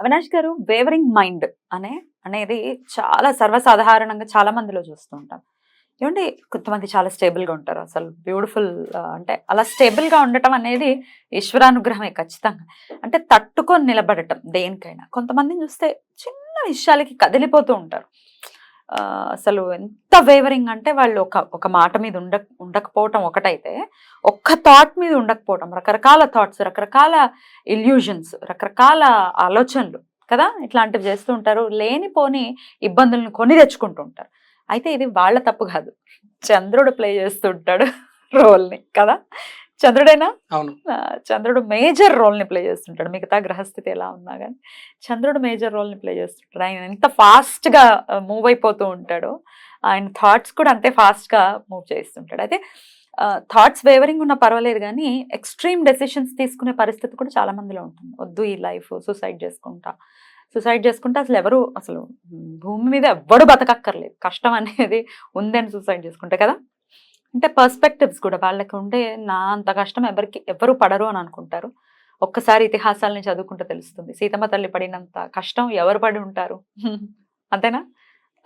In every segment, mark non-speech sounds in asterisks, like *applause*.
అవినాష్ గారు wavering mind అనే అనేది చాలా సర్వసాధారణంగా చాలా మందిలో చూస్తూ ఉంటాం. ఏమంటే కొంతమంది చాలా స్టేబుల్గా ఉంటారు. అసలు బ్యూటిఫుల్ అంటే అలా స్టేబుల్గా గా ఉండటం అనేది ఈశ్వరానుగ్రహమే ఖచ్చితంగా. అంటే తట్టుకొని నిలబడటం దేనికైనా. కొంతమందిని చూస్తే చిన్న విషయాలకి కదిలిపోతూ ఉంటారు. అసలు ఎంత వేవరింగ్ అంటే వాళ్ళు ఒక ఒక మాట మీద ఉండ ఉండకపోవటం ఒకటైతే ఒక్క థాట్ మీద ఉండకపోవటం రకరకాల థాట్స్ రకరకాల ఇల్యూజన్స్ రకరకాల ఆలోచనలు కదా? ఇట్లాంటివి చేస్తూ ఉంటారు. లేనిపోని ఇబ్బందులను కొని తెచ్చుకుంటూ ఉంటారు. అయితే ఇది వాళ్ళ తప్పు కాదు. చంద్రుడు ప్లే చేస్తుంటాడు రోల్ని *laughs* కదా? చంద్రుడేనా? అవును. చంద్రుడు మేజర్ రోల్ని ప్లే చేస్తుంటాడు. మిగతా గ్రహస్థితి ఎలా ఉన్నా కానీ చంద్రుడు మేజర్ రోల్ని ప్లే చేస్తుంటాడు. ఆయన ఎంత ఫాస్ట్గా మూవ్ అయిపోతూ ఉంటాడో ఆయన థాట్స్ కూడా అంతే ఫాస్ట్గా మూవ్ చేస్తుంటాడు. అయితే థాట్స్ వేవరింగ్ ఉన్న పర్వాలేదు కానీ ఎక్స్ట్రీమ్ డెసిషన్స్ తీసుకునే పరిస్థితి కూడా చాలా మందిలో ఉంటుంది. వద్దు ఈ లైఫ్ సూసైడ్ చేసుకుంటా. సూసైడ్ చేసుకుంటే అసలు ఎవరు అసలు భూమి మీద ఎవ్వడు బతకక్కర్లేదు. కష్టం అనేది ఉందని సూసైడ్ చేసుకుంటే కదా? అంటే పర్స్పెక్టివ్స్ కూడా వాళ్ళకి ఉండే నా అంత కష్టం ఎవరికి ఎవరు పడరు అని అనుకుంటారు. ఒక్కసారి ఇతిహాసాలని చదువుకుంటే తెలుస్తుంది. సీతమ్మ తల్లి పడినంత కష్టం ఎవరు పడి ఉంటారు? *laughs* అంతేనా?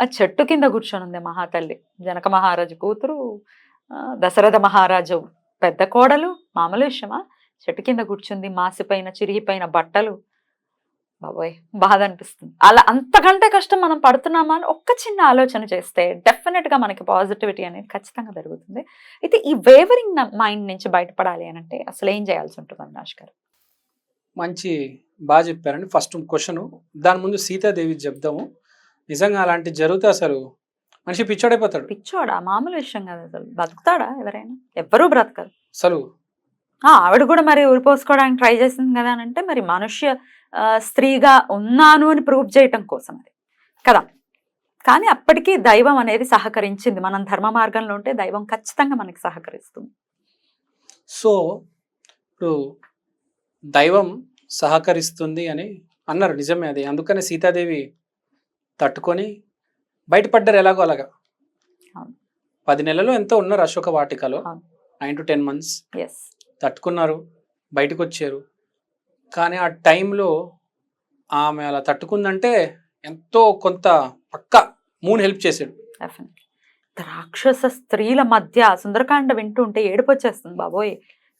ఆ చెట్టు కింద కూర్చొని ఉంది మహాతల్లి జనక మహారాజు కూతురు దశరథ మహారాజు పెద్ద కోడలు మామూలు విషయమా? చెట్టు కింద కూర్చుంది మాసిపోయిన చిరిగిపోయిన బట్టలు బాబోయ్ బాధ అనిపిస్తుంది అలా అంతకంటే కష్టం మనం పడుతున్నామా అని ఒక్క చిన్న ఆలోచన చేస్తే డెఫినెట్గా మనకి పాజిటివిటీ అనేది ఖచ్చితంగా పెరుగుతుంది. అయితే ఈ వేవరింగ్ మైండ్ నుంచి బయటపడాలి అని అంటే అసలు ఏం చేయాల్సి ఉంటుంది అవినాష్ గారు? మంచి బాగా చెప్పారండి. First question. దాని ముందు సీతాదేవి చెప్దాము. నిజంగా అలాంటి జరిగితే అసలు మనిషి పిచ్చోడైపోతాడు. పిచ్చోడా? మామూలు విషయం కాదు అసలు. బతుకుతాడా ఎవరైనా? ఎవ్వరూ బ్రతకరు. అసలు ఆవిడ కూడా మరి ఉరిపోసుకోవడానికి ట్రై చేసింది కదా అని అంటే మరి మనుష్య స్త్రీగా ఉన్నాను అని ప్రూవ్ చేయటం కోసం అది. కదా? కానీ అప్పటికీ దైవం అనేది సహకరించింది. మనం ధర్మ మార్గంలో ఉంటే దైవం ఖచ్చితంగా మనకి సహకరిస్తుంది. సో ఇప్పుడు దైవం సహకరిస్తుంది అని అన్నారు. నిజమే అది. అందుకనే సీతాదేవి తట్టుకొని బయటపడ్డారు ఎలాగో అలాగా. పది నెలలు ఎంతో ఉన్నారు అశోక వాటికలో. నైన్ టు టెన్ మంత్స్ తట్టుకున్నారు బయటకు వచ్చారు కానీ ఆ టైంలో ఆమె అలా తట్టుకుందంటే ఎంతో కొంత పక్క మూన్ హెల్ప్ చేశాడు. రాక్షస స్త్రీల మధ్య సుందరకాండ వింటూ ఉంటే ఏడుపు వచ్చేస్తుంది బాబోయ్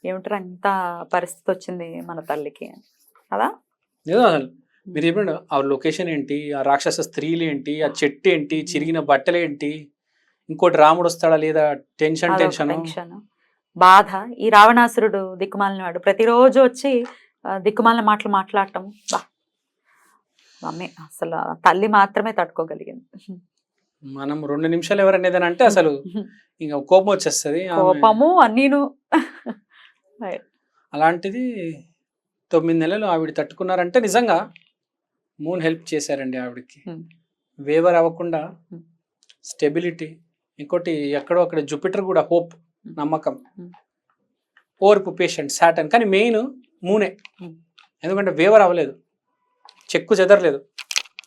ఏమిట్రా ఇంత పరిస్థితి వచ్చింది మన తల్లికి. కదా? ఏదో అసలు. మీరు చెప్పండి ఆ లొకేషన్ ఏంటి ఆ రాక్షస స్త్రీలు ఏంటి ఆ చెట్టు ఏంటి చిరిగిన బట్టలు ఏంటి ఇంకోటి రాముడు వస్తాడా లేదా టెన్షన్ టెన్షన్? బాధ. ఈ రావణాసురుడు దిక్కుమాలిన వాడు ప్రతిరోజు వచ్చి దిక్కుమాలిన మాటలు మాట్లాడటం. బా. మమ్మీ అసలు తల్లి మాత్రమే తట్టుకోగలిగింది. మనం రెండు నిమిషాలు ఎవరన్నా ఏదైనా అంటే అసలు ఇంకా కోపం వచ్చేస్తుంది. కోపము అన్నీను. అలాంటిది తొమ్మిది నెలలు ఆవిడ తట్టుకున్నారంటే నిజంగా మూన్ హెల్ప్ చేశారండి ఆవిడకి. Hmm. వేవర్ అవ్వకుండా Hmm. స్టెబిలిటీ ఇంకోటి ఎక్కడో అక్కడ జూపిటర్ కూడా హోప్ Hmm. నమ్మకం. ఓర్పు పేషెంట్ సాటన్. కానీ మెయిన్ మూనే. ఎందుకంటే వేవర్ అవ్వలేదు. చెక్కు చెదరలేదు.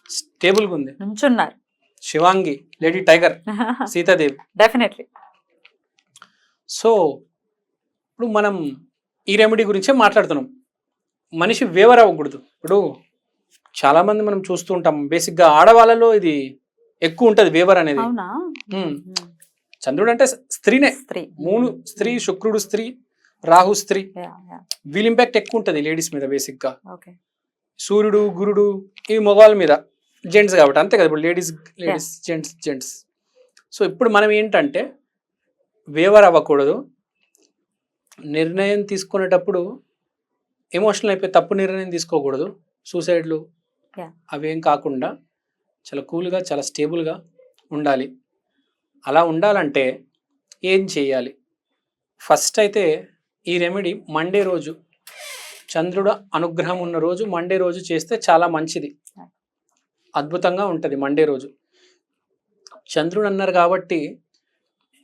స్టేబుల్గా ఉంది. నుంచున్నారు. Shivangi lady tiger *laughs* Sitadevi. Definitely. So ఇప్పుడు మనం ఈ రెమెడీ గురించే మాట్లాడుతున్నాం. మనిషి వేవర్ అవ్వకూడదు. ఇప్పుడు చాలామంది మనం చూస్తూ ఉంటాం. బేసిక్గా ఆడవాళ్ళలో ఇది ఎక్కువ ఉంటుంది వేవర్ అనేది. చంద్రుడు అంటే స్త్రీనే. స్త్రీ. మూడు స్త్రీ శుక్రుడు స్త్రీ. రాహు స్త్రీ. వీళ్ళ ఇంపాక్ట్ ఎక్కువ ఉంటుంది లేడీస్ మీద బేసిక్గా ఓకే సూర్యుడు గురుడు ఈ మగవాళ్ళ మీద జెంట్స్ కాబట్టి అంతే కదా ఇప్పుడు ladies ladies gents gents so ఇప్పుడు మనం ఏంటంటే వేవర్ అవ్వకూడదు. నిర్ణయం తీసుకునేటప్పుడు ఎమోషనల్ అయిపోయి తప్పు నిర్ణయం తీసుకోకూడదు. సూసైడ్లు. అవేం కాకుండా చాలా కూల్గా చాలా స్టేబుల్గా ఉండాలి. అలా ఉండాలంటే ఏం చేయాలి? ఫస్ట్ అయితే ఈ రెమెడీ మండే రోజు. చంద్రుడు అనుగ్రహం ఉన్న రోజు మండే రోజు చేస్తే చాలా మంచిది. అద్భుతంగా ఉంటుంది మండే రోజు. చంద్రుడు అన్నారు కాబట్టి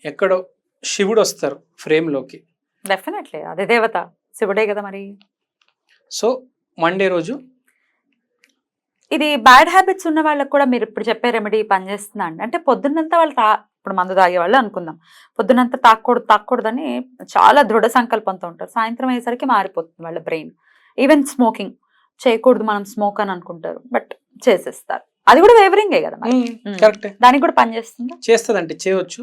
ఎక్కడో శివుడు వస్తారు ఫ్రేమ్లోకి డెఫినెట్లీ అదే దేవత. శివుడే కదా మరి. సో మండే రోజు ఇది బ్యాడ్ హ్యాబిట్స్ ఉన్న వాళ్ళకి కూడా మీరు ఇప్పుడు చెప్పే రెమెడీ పనిచేస్తుందా అండి? అంటే పొద్దున్నంతా వాళ్ళు తా ఇప్పుడు మందు తాగే వాళ్ళు అనుకుందాం. పొద్దునంతా తాకూడదు తాకూడదని చాలా దృఢ సంకల్పంతో ఉంటారు. సాయంత్రం అయ్యేసరికి మారిపోతుంది వాళ్ళ బ్రెయిన్. ఈవెన్ స్మోకింగ్ చేయకూడదు మనం స్మోక్ అని అనుకుంటారు. బట్ చేసేస్తారు. అది కూడా వేవరింగే కదా. కరెక్టే. దానికి కూడా పనిచేస్తుందా చేస్తుందంటే చేయవచ్చు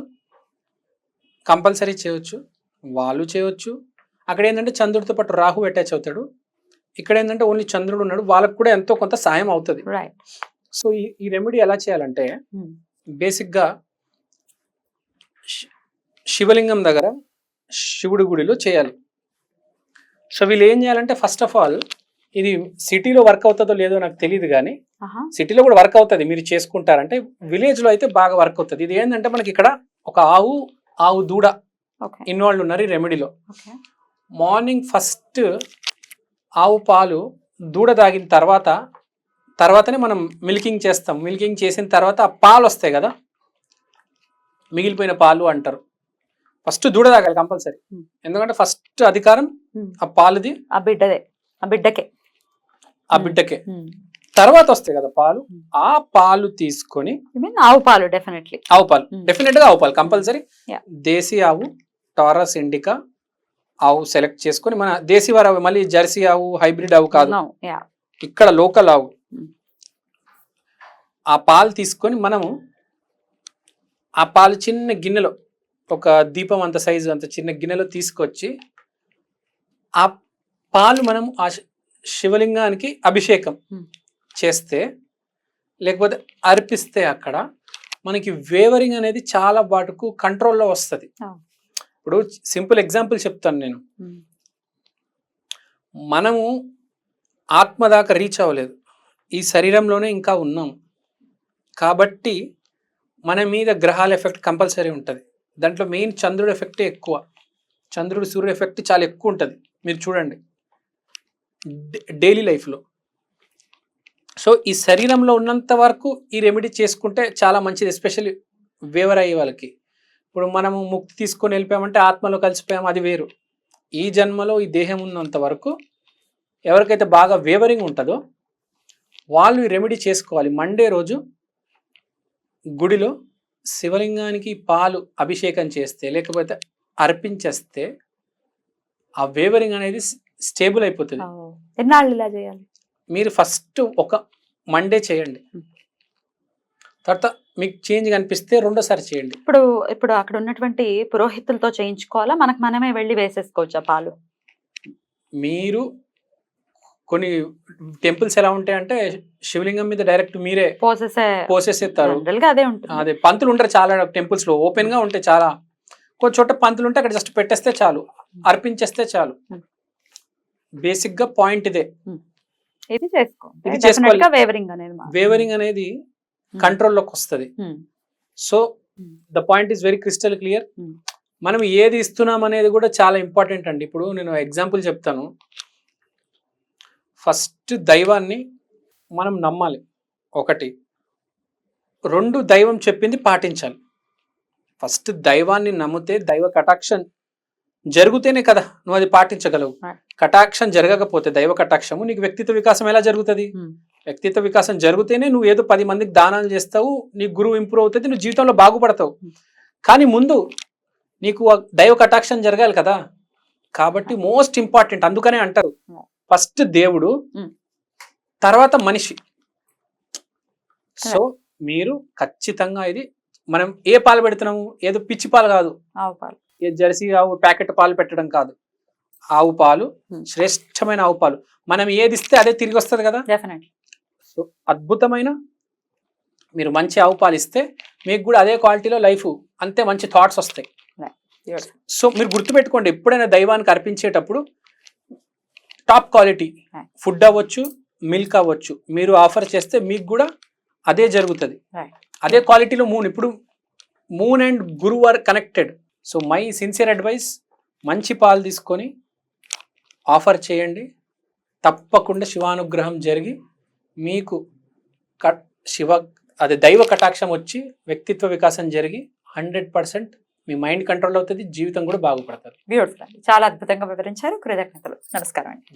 కంపల్సరీ చేయవచ్చు వాళ్ళు చేయవచ్చు అక్కడ ఏంటంటే చంద్రుడితో పాటు రాహు అటాచ్ అవుతాడు. ఇక్కడ ఏంటంటే ఓన్లీ చంద్రుడు ఉన్నాడు. వాళ్ళకు కూడా ఎంతో కొంత సాయం అవుతుంది. రైట్ సో ఈ రెమెడీ ఎలా చేయాలంటే బేసిక్గా శివలింగం దగ్గర శివుడి గుడిలో చేయాలి. సో వీళ్ళు ఏం చేయాలంటే ఫస్ట్ ఆఫ్ ఆల్ ఇది సిటీలో వర్క్ అవుతుందో లేదో నాకు తెలియదు కానీ సిటీలో కూడా వర్క్ అవుతుంది. మీరు చేసుకుంటారంటే విలేజ్లో అయితే బాగా వర్క్ అవుతుంది. ఇది ఏంటంటే మనకి ఇక్కడ ఒక ఆవు ఆవు దూడ ఇన్వాల్వ్ ఉన్నారు ఈ రెమెడీలో మార్నింగ్ ఫస్ట్ ఆవు పాలు దూడ తాగిన తర్వాత తర్వాతనే మనం మిల్కింగ్ చేస్తాం. మిల్కింగ్ చేసిన తర్వాత ఆ పాలు వస్తాయి కదా? మిగిలిపోయిన పాలు అంటారు ఫస్ట్ దూడ తాగాలి కంపల్సరీ. ఎందుకంటే ఫస్ట్ అధికారం. ఆ పాలుది ఆ బిడ్డదే ఆ బిడ్డకే ఆ. బిడ్డకే తర్వాత వస్తాయి కదా పాలు. ఆ పాలు తీసుకొని ఆవు పాలు డెఫినెట్లీ ఆవు పాలు. డెఫినెట్గా ఆవు పాలు కంపల్సరీ. దేశీ ఆవు టారస్ ఇండికా ఆవు సెలెక్ట్ చేసుకొని మన దేశీ వారు ఆవు మళ్ళీ జెర్సీ ఆవు హైబ్రిడ్ ఆవు కాదు ఇక్కడ లోకల్ ఆవు. ఆ పాలు తీసుకొని మనము ఆ పాలు చిన్న గిన్నెలో ఒక దీపం అంత సైజు అంత చిన్న గిన్నెలో తీసుకొచ్చి ఆ పాలు మనం ఆ శివలింగానికి అభిషేకం. చేస్తే లేకపోతే అర్పిస్తే అక్కడ మనకి వేవరింగ్ అనేది చాలా వాటికు కంట్రోల్లో వస్తుంది. ఇప్పుడు సింపుల్ ఎగ్జాంపుల్ చెప్తాను నేను. మనము ఆత్మ దాకా రీచ్ అవ్వలేదు. ఈ శరీరంలోనే ఇంకా ఉన్నాం. కాబట్టి మన మీద గ్రహాల ఎఫెక్ట్ కంపల్సరీ ఉంటుంది. దాంట్లో మెయిన్ చంద్రుడు ఎఫెక్టే ఎక్కువ. చంద్రుడు సూర్యుడు ఎఫెక్ట్ చాలా ఎక్కువ ఉంటుంది. మీరు చూడండి. డైలీ లైఫ్లో. సో ఈ శరీరంలో ఉన్నంత వరకు ఈ రెమెడీ చేసుకుంటే చాలా మంచిది ఎస్పెషల్లీ వేవర్ అయ్యే వాళ్ళకి. ఇప్పుడు మనము ముక్తి తీసుకొని వెళ్ళిపోయామంటే ఆత్మలో కలిసిపోయాము అది వేరు. ఈ జన్మలో ఈ దేహం ఉన్నంత వరకు ఎవరికైతే బాగా వేవరింగ్ ఉంటుందో వాళ్ళు ఈ రెమెడీ చేసుకోవాలి. మండే రోజు గుడిలో శివలింగానికి పాలు అభిషేకం చేస్తే లేకపోతే అర్పించేస్తే ఆ వేవరింగ్ అనేది స్టేబుల్ అయిపోతుంది. ఎన్నాళ్ళు ఇలా చేయాలి? మీరు ఫస్ట్ ఒక మండే చేయండి. తర్వాత మీకు చేంజ్ కనిపిస్తే రెండోసారి చేయండి. ఇప్పుడు ఇప్పుడు అక్కడ ఉన్నటువంటి పురోహితులతో చేయించుకోవాలా? మనకు మనమే వెళ్ళి వేసేసుకోవచ్చా పాలు? మీరు కొన్ని టెంపుల్స్ ఎలా ఉంటాయంటే శివలింగం మీద డైరెక్ట్ మీరే పోసేసే పోసేసేస్తారు అదే పంతులు ఉంటారు చాలా టెంపుల్స్లో ఓపెన్గా ఉంటాయి చాలా కొన్ని చోట పంతులు ఉంటే అక్కడ జస్ట్ పెట్టేస్తే చాలు అర్పించేస్తే చాలు Hmm. బేసిక్గా పాయింట్ ఇదే ఇది చేసుకోవాలి. వేవరింగ్ అనేది Hmm. కంట్రోల్లోకి వస్తుంది Hmm. So Hmm. The point is very crystal clear Hmm. మనం ఏది ఇస్తున్నాం అనేది కూడా చాలా ఇంపార్టెంట్ అండి ఇప్పుడు నేను ఎగ్జాంపుల్ చెప్తాను ఫస్ట్ దైవాన్ని మనం నమ్మాలి. ఒకటి. రెండు దైవం చెప్పింది పాటించాలి. ఫస్ట్ దైవాన్ని నమ్మితే దైవ కటాక్షం జరిగితేనే కదా నువ్వు అది పాటించగలవు. కటాక్షం జరగకపోతే దైవ కటాక్షము నీకు వ్యక్తిత్వ వికాసం ఎలా జరుగుతుంది? Hmm. వ్యక్తిత్వ వికాసం జరిగితేనే నువ్వు ఏదో పది మందికి దానాలు చేస్తావు నీ గురువు ఇంప్రూవ్ అవుతుంది నువ్వు జీవితంలో బాగుపడతావు. Hmm. కానీ ముందు నీకు దైవ కటాక్షం జరగాలి కదా. కాబట్టి మోస్ట్ ఇంపార్టెంట్ అందుకనే అంటారు. ఫస్ట్ దేవుడు. తర్వాత మనిషి. సో మీరు ఖచ్చితంగా ఇది మనం ఏ పాలు పెడుతున్నాము? ఏదో పిచ్చి పాలు కాదు. ఆవు పాలు. ఏ జెర్సీ ఆవు ప్యాకెట్ పాలు పెట్టడం కాదు. ఆవు పాలు. శ్రేష్టమైన ఆవు పాలు. మనం ఏది ఇస్తే అదే తిరిగి వస్తుంది కదా? సో అద్భుతమైన మీరు మంచి ఆవు పాలు ఇస్తే మీకు కూడా అదే క్వాలిటీలో లైఫ్ అంతే మంచి థాట్స్ వస్తాయి. సో మీరు గుర్తుపెట్టుకోండి ఎప్పుడైనా దైవానికి అర్పించేటప్పుడు టాప్ క్వాలిటీ. ఫుడ్ అవ్వచ్చు మిల్క్ అవ్వచ్చు. మీరు ఆఫర్ చేస్తే మీకు కూడా అదే జరుగుతుంది. అదే క్వాలిటీలో మూన్ ఇప్పుడు మూన్ అండ్ గురువు are connected so my sincere advice మంచి పాలు తీసుకొని ఆఫర్ చేయండి. తప్పకుండా శివానుగ్రహం జరిగి మీకు శివ అదే దైవ కటాక్షం వచ్చి వ్యక్తిత్వ వికాసం జరిగి హండ్రెడ్ పర్సెంట్ మీ మైండ్ కంట్రోల్ అవుతుంది జీవితం కూడా బాగుపడుతుంది. బ్యూటిఫుల్ అండి. చాలా అద్భుతంగా వివరించారు. కృతజ్ఞతలు. నమస్కారం అండి.